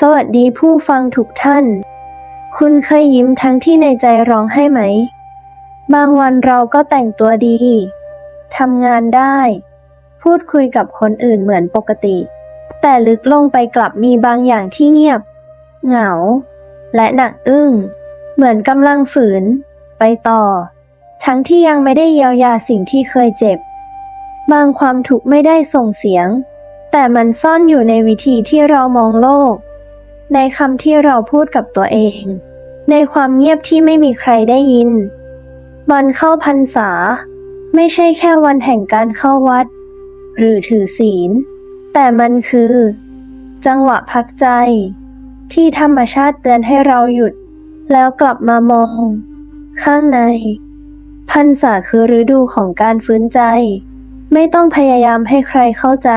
สวัสดีผู้ฟังทุกท่าน คุณเคยยิ้มทั้งที่ในใจร้องไห้ไหม บางวันเราก็แต่งตัวดี ทำงานได้ พูดคุยกับคนอื่นเหมือนปกติ แต่ลึกลงไปกลับมีบางอย่างที่เงียบ เหงา และหนักอึ้ง เหมือนกำลังฝืน ไปต่อ ทั้งที่ยังไม่ได้เยียวยาสิ่งที่เคยเจ็บ บางความทุกข์ไม่ได้ส่งเสียง แต่มันซ่อนอยู่ในวิธีที่เรามองโลก ในคำที่เราพูดกับตัวเอง ในความเงียบที่ไม่มีใครได้ยิน วันเข้าพรรษา ไม่ใช่แค่วันแห่งการเข้าวัด หรือถือศีล แต่มันคือ จังหวะพักใจ ที่ธรรมชาติเตือนให้เราหยุด แล้วกลับมามอง ข้างในพรรษาคือฤดูของการฟื้นใจ ไม่ต้องพยายามให้ใครเข้าใจ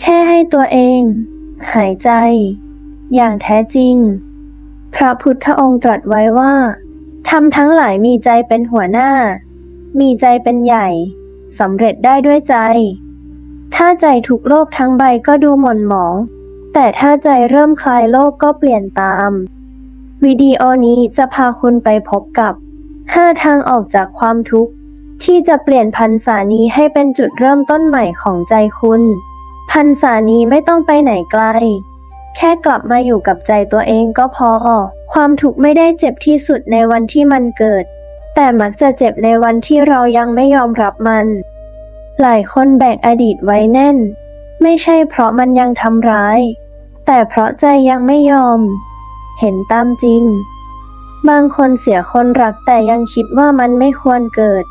แค่ให้ตัวเอง หายใจ อย่างแท้จริง พระพุทธองค์ตรัสไว้ว่าทำทั้งหลายมีใจเป็นหัวหน้า มีใจเป็นใหญ่สำเร็จได้ด้วยใจ ถ้าใจถูกโลกทั้งใบก็ดูหม่นหมอง แต่ถ้าใจเริ่มคลายโลกก็เปลี่ยนตาม วิดีโอนี้จะพาคุณไปพบกับ 5 ทางออกจากความทุกข์ ที่จะเปลี่ยนพันษานี้ให้เป็นจุดเริ่มต้นใหม่ของใจคุณ พันษานี้ไม่ต้องไปไหนไกล แค่กลับมาอยู่กับใจตัวเองก็พอ ความทุกข์ไม่ได้เจ็บที่สุดในวันที่มันเกิด แต่มักจะเจ็บในวันที่เรายังไม่ยอมรับมัน หลายคนแบกอดีตไว้แน่น ไม่ใช่เพราะมันยังทำร้าย แต่เพราะใจยังไม่ยอม เห็นตามจริง บางคนเสียคนรักแต่ยังคิดว่ามันไม่ควรเกิด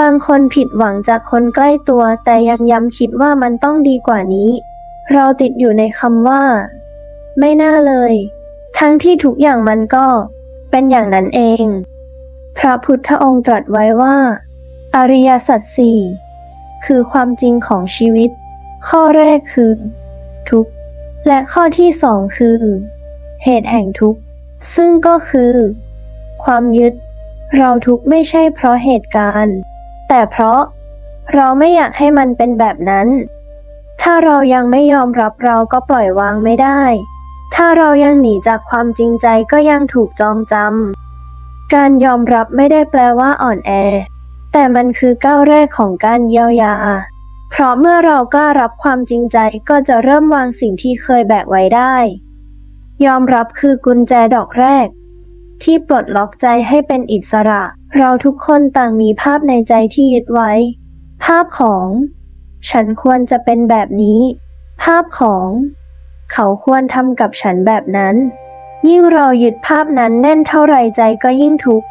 บางคนผิดหวังจากคนใกล้ตัวแต่ยังย้ำคิดว่ามันต้องดีกว่านี้ เราติดอยู่ในคำว่า ไม่น่าเลย ทั้งที่ทุกอย่างมันก็เป็นอย่างนั้นเอง พระพุทธองค์ตรัสไว้ว่า อริยสัจสี่คือความจริงของชีวิต ข้อแรกคือ ทุกข์ และข้อที่สองคือ เหตุแห่งทุกข์ ซึ่งก็คือ ความยึด เราทุกข์ไม่ใช่เพราะเหตุการณ์ แต่เพราะเราไม่อยากให้มันเป็นแบบนั้น ถ้าเรายังไม่ยอมรับเราก็ปล่อยวางไม่ได้ ถ้าเรายังหนีจากความจริงใจก็ยังถูกจองจำ การยอมรับไม่ได้แปลว่าอ่อนแอ แต่มันคือก้าวแรกของการเยียวยา เพราะเมื่อเรากล้ารับความจริงใจก็จะเริ่มวางสิ่งที่เคยแบกไว้ได้ ยอมรับคือกุญแจดอกแรก ที่ปลดล็อกใจให้เป็นอิสระ เราทุกคนต่างมีภาพในใจที่ยึดไว้ ภาพของ ฉันควรจะเป็นแบบนี้ ภาพของ เขาควรทำกับฉันแบบนั้น ยิ่งเรายึดภาพนั้นแน่นเท่าไรใจก็ยิ่งทุกข์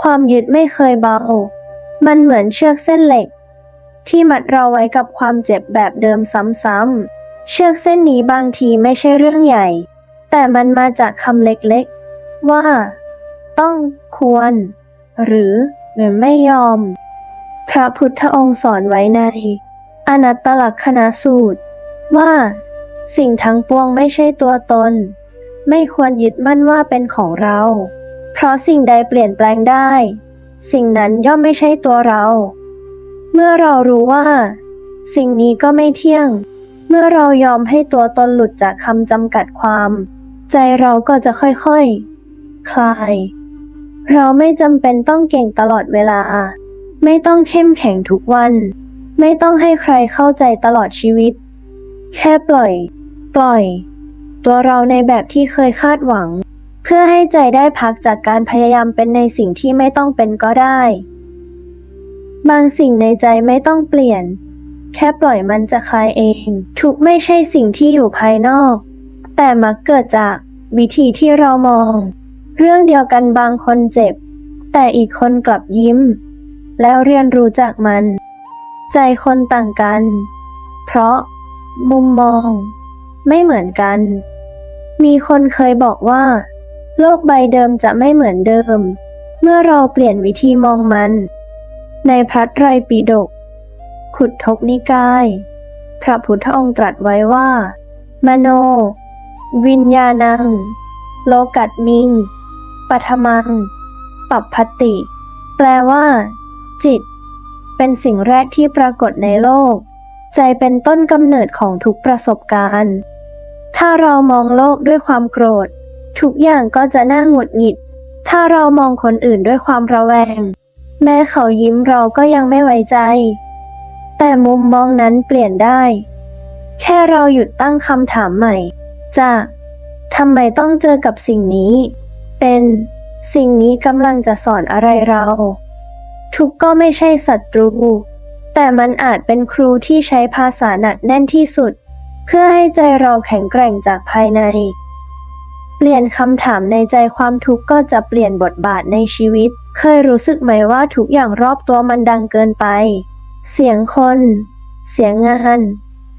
ความยึดไม่เคยเบา มันเหมือนเชือกเส้นเหล็ก ที่มัดเราไว้กับความเจ็บแบบเดิมซ้ำๆ เชือกเส้นนี้บางทีไม่ใช่เรื่องใหญ่ แต่มันมาจากคำเล็กๆ ว่า ต้อง ควร หรือ หรือไม่ยอม พระพุทธองค์สอนไว้ในอนัตตลักษณสูตรว่า สิ่งทั้งปวงไม่ใช่ตัวตน ไม่ควรยึดมั่นว่าเป็นของเรา เพราะสิ่งใดเปลี่ยนแปลงได้ สิ่งนั้นย่อมไม่ใช่ตัวเรา เมื่อเรารู้ว่า สิ่งนี้ก็ไม่เที่ยง เมื่อเรายอมให้ตัวตนหลุดจากคำจำกัดความ ใจเราก็จะค่อยๆคลาย เราไม่จำเป็นต้องเก่งตลอดเวลา ไม่ต้องเข้มแข็งทุกวัน ไม่ต้องให้ใครเข้าใจตลอดชีวิตแค่ปล่อย ปล่อย ตัวเราในแบบที่เคยคาดหวัง เพื่อให้ใจได้พักจากการพยายามเป็นในสิ่งที่ไม่ต้องเป็นก็ได้ บางสิ่งในใจไม่ต้องเปลี่ยน แค่ปล่อยมันจะคลายเอง ทุกไม่ใช่สิ่งที่อยู่ภายนอก แต่มักเกิดจากวิธีที่เรามอง เรื่องเดียวกันบางคนเจ็บ แต่อีกคนกลับยิ้ม แล้วเรียนรู้จากมัน ใจคนต่างกัน เพราะ มุมมอง ไม่เหมือนกัน มีคนเคยบอกว่า โลกใบเดิมจะไม่เหมือนเดิม เมื่อเราเปลี่ยนวิธีมองมัน ในพระไตรปิฎกขุดทกนิกาย พระพุทธองค์ตรัสไว้ว่า มโน วิญญาณัง โลกัตมิง ปัทมัง ปัปพติ แปลว่า จิต เป็นสิ่งแรกที่ปรากฏในโลก ใจเป็นต้นกำเนิดของทุกประสบการณ์ ถ้าเรามองโลกด้วยความโกรธ ทุกอย่างก็จะน่าหงุดหงิด ถ้าเรามองคนอื่นด้วยความระแวง แม้เขายิ้มเราก็ยังไม่ไว้ใจ แต่มุมมองนั้นเปลี่ยนได้ แค่เราหยุดตั้งคำถามใหม่จะทำไมต้องเจอกับสิ่งนี้ เป็นสิ่งนี้กำลังจะสอนอะไรเรา ทุกก็ไม่ใช่ศัตรู แต่มันอาจเป็นครูที่ใช้ภาษาหนักแน่นที่สุด พื่อให้ใจเราแข็งแกร่งจากภายใน เปลี่ยนคำถามในใจความทุกข์ก็จะเปลี่ยนบทบาทในชีวิต เคยรู้สึกไหมว่าทุกอย่างรอบตัวมันดังเกินไป เสียงคน เสียงงาน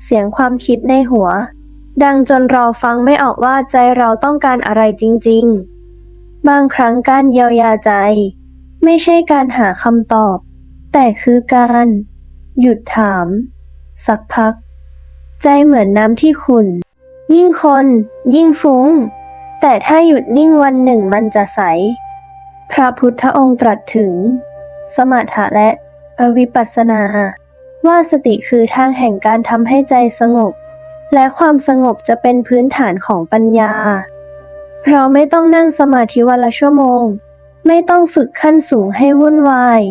เสียงความคิดในหัว ดังจนเราฟังไม่ออกว่าใจเราต้องการอะไรจริง ๆ บางครั้งการเยียวยาใจ ไม่ใช่การหาคำตอบ แต่คือการ หยุดถาม สักพัก ใจเหมือนน้ำที่ขุ่นยิ่งคน ยิ่งฟุ้ง แต่ถ้าหยุดนิ่งวันหนึ่งมันจะใส พระพุทธองค์ตรัสถึง สมถะและอวิปัสสนา ว่าสติคือทางแห่งการทำให้ใจสงบ และความสงบจะเป็นพื้นฐานของปัญญา เราไม่ต้องนั่งสมาธิวันละชั่วโมง ไม่ต้องฝึกขั้นสูงให้วุ่นวาย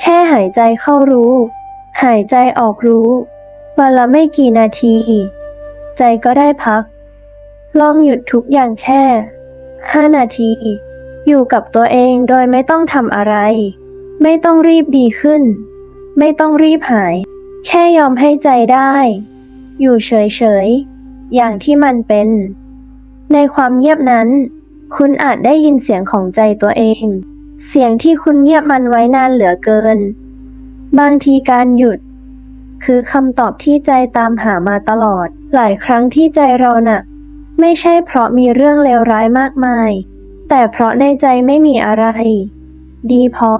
แค่หายใจเข้ารู้ หายใจออกรู้ วันละไม่กี่นาที ใจก็ได้พัก ลองหยุดทุกอย่างแค่5นาที อยู่กับตัวเองโดยไม่ต้องทำอะไร ไม่ต้องรีบดีขึ้น ไม่ต้องรีบหาย แค่ยอมให้ใจได้ อยู่เฉยๆ อย่างที่มันเป็น ในความเงียบนั้น คุณอาจได้ยินเสียงของใจตัวเอง เสียงที่คุณเงียบมันไว้นานเหลือเกิน บางทีการหยุด คือคำตอบที่ใจตามหามาตลอด หลายครั้งที่ใจเราหนักไม่ใช่เพราะมีเรื่องเลวร้ายมากมาย แต่เพราะในใจไม่มีอะไร ดีพอ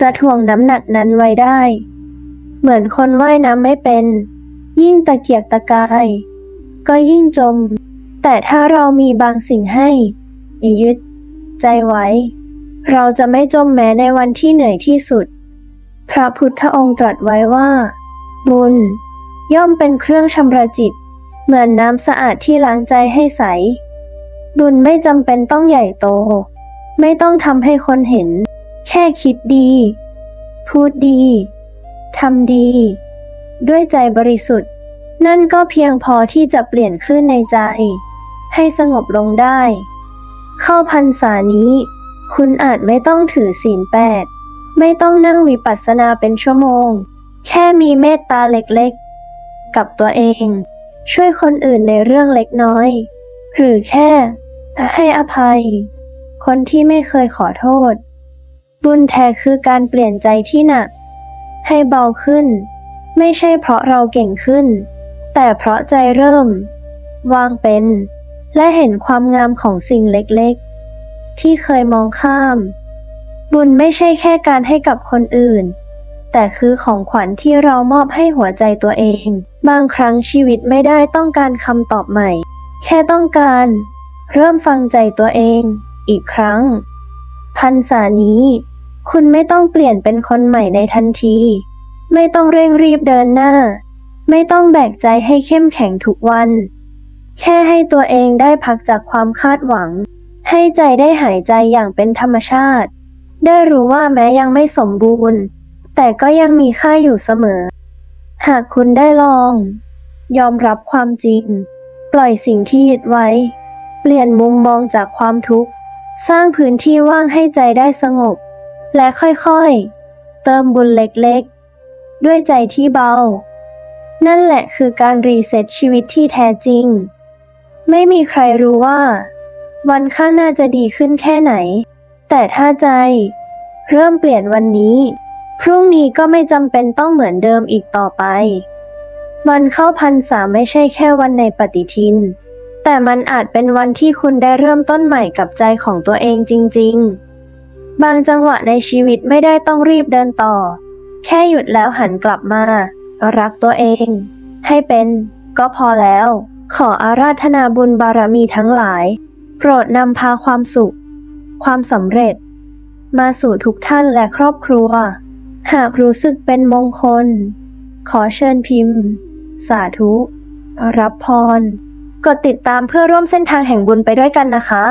จะถ่วงน้ำหนักนั้นไว้ได้ เหมือนคนว่ายน้ำไม่เป็น ยิ่งตะเกียกตะกาย ก็ยิ่งจม แต่ถ้าเรามีบางสิ่งให้ยึด ใจไว้ เราจะไม่จมแม้ในวันที่เหนื่อยที่สุด พระพุทธองค์ตรัสไว้ว่า บุญ ย่อมเป็นเครื่องชำระจิต เหมือนน้ำสะอาดที่ล้างใจให้ใส บุญไม่จำเป็นต้องใหญ่โต ไม่ต้องทำให้คนเห็น แค่คิดดี พูดดีทำดี ด้วยใจบริสุทธิ์ นั่นก็เพียงพอที่จะเปลี่ยนคลื่นในใจ ให้สงบลงได้ เข้าพรรษานี้ คุณอาจไม่ต้องถือศีลแปด ไม่ต้องนั่งวิปัสสนาเป็นชั่วโมง แค่มีเมตตาเล็กๆ กับตัวเอง ช่วยคนอื่นในเรื่องเล็กน้อย หรือแค่ให้อภัย คนที่ไม่เคยขอโทษ บุญแท้คือการเปลี่ยนใจที่หนัก ให้เบาขึ้น ไม่ใช่เพราะเราเก่งขึ้น แต่เพราะใจเริ่ม วางเป็น และเห็นความงามของสิ่งเล็กๆ ที่เคยมองข้าม บุญไม่ใช่แค่การให้กับคนอื่น แต่คือของขวัญที่เรามอบให้หัวใจตัวเอง บางครั้งชีวิตไม่ได้ต้องการคำตอบใหม่ แค่ต้องการ เริ่มฟังใจตัวเอง อีกครั้ง พันษานี้ คุณไม่ต้องเปลี่ยนเป็นคนใหม่ในทันที ไม่ต้องเร่งรีบเดินหน้า ไม่ต้องแบกใจให้เข้มแข็งทุกวัน แค่ให้ตัวเองได้พักจากความคาดหวัง ให้ใจได้หายใจอย่างเป็นธรรมชาติ ได้รู้ว่าแม้ยังไม่สมบูรณ์ แต่ก็ยังมีค่าอยู่เสมอ หากคุณได้ลอง ยอมรับความจริง ปล่อยสิ่งที่ยึดไว้ เปลี่ยนมุมมองจากความทุกข์ สร้างพื้นที่ว่างให้ใจได้สงบ และค่อยๆ เติมบุญเล็กๆ ด้วยใจที่เบา นั่นแหละคือการรีเซ็ตชีวิตที่แท้จริง ไม่มีใครรู้ว่า วันข้างหน้าจะดีขึ้นแค่ไหน แต่ถ้าใจ เริ่มเปลี่ยนวันนี้ พรุ่งนี้ก็ไม่จำเป็นต้องเหมือนเดิมอีกต่อไป วันเข้าพรรษาไม่ใช่แค่วันในปฏิทิน แต่มันอาจเป็นวันที่คุณได้เริ่มต้นใหม่กับใจของตัวเองจริง ๆ บางจังหวะในชีวิตไม่ได้ต้องรีบเดินต่อ แค่หยุดแล้วหันกลับมา รักตัวเอง ให้เป็น ก็พอแล้ว ขออาราธนาบุญบารมีทั้งหลาย โปรดนำพาความสุข ความสำเร็จ มาสู่ทุกท่านและครอบครัว หากรู้สึกเป็นมงคล ขอเชิญพิมพ์ สาธุ รับพร กดติดตามเพื่อร่วมเส้นทางแห่งบุญไปด้วยกันนะคะ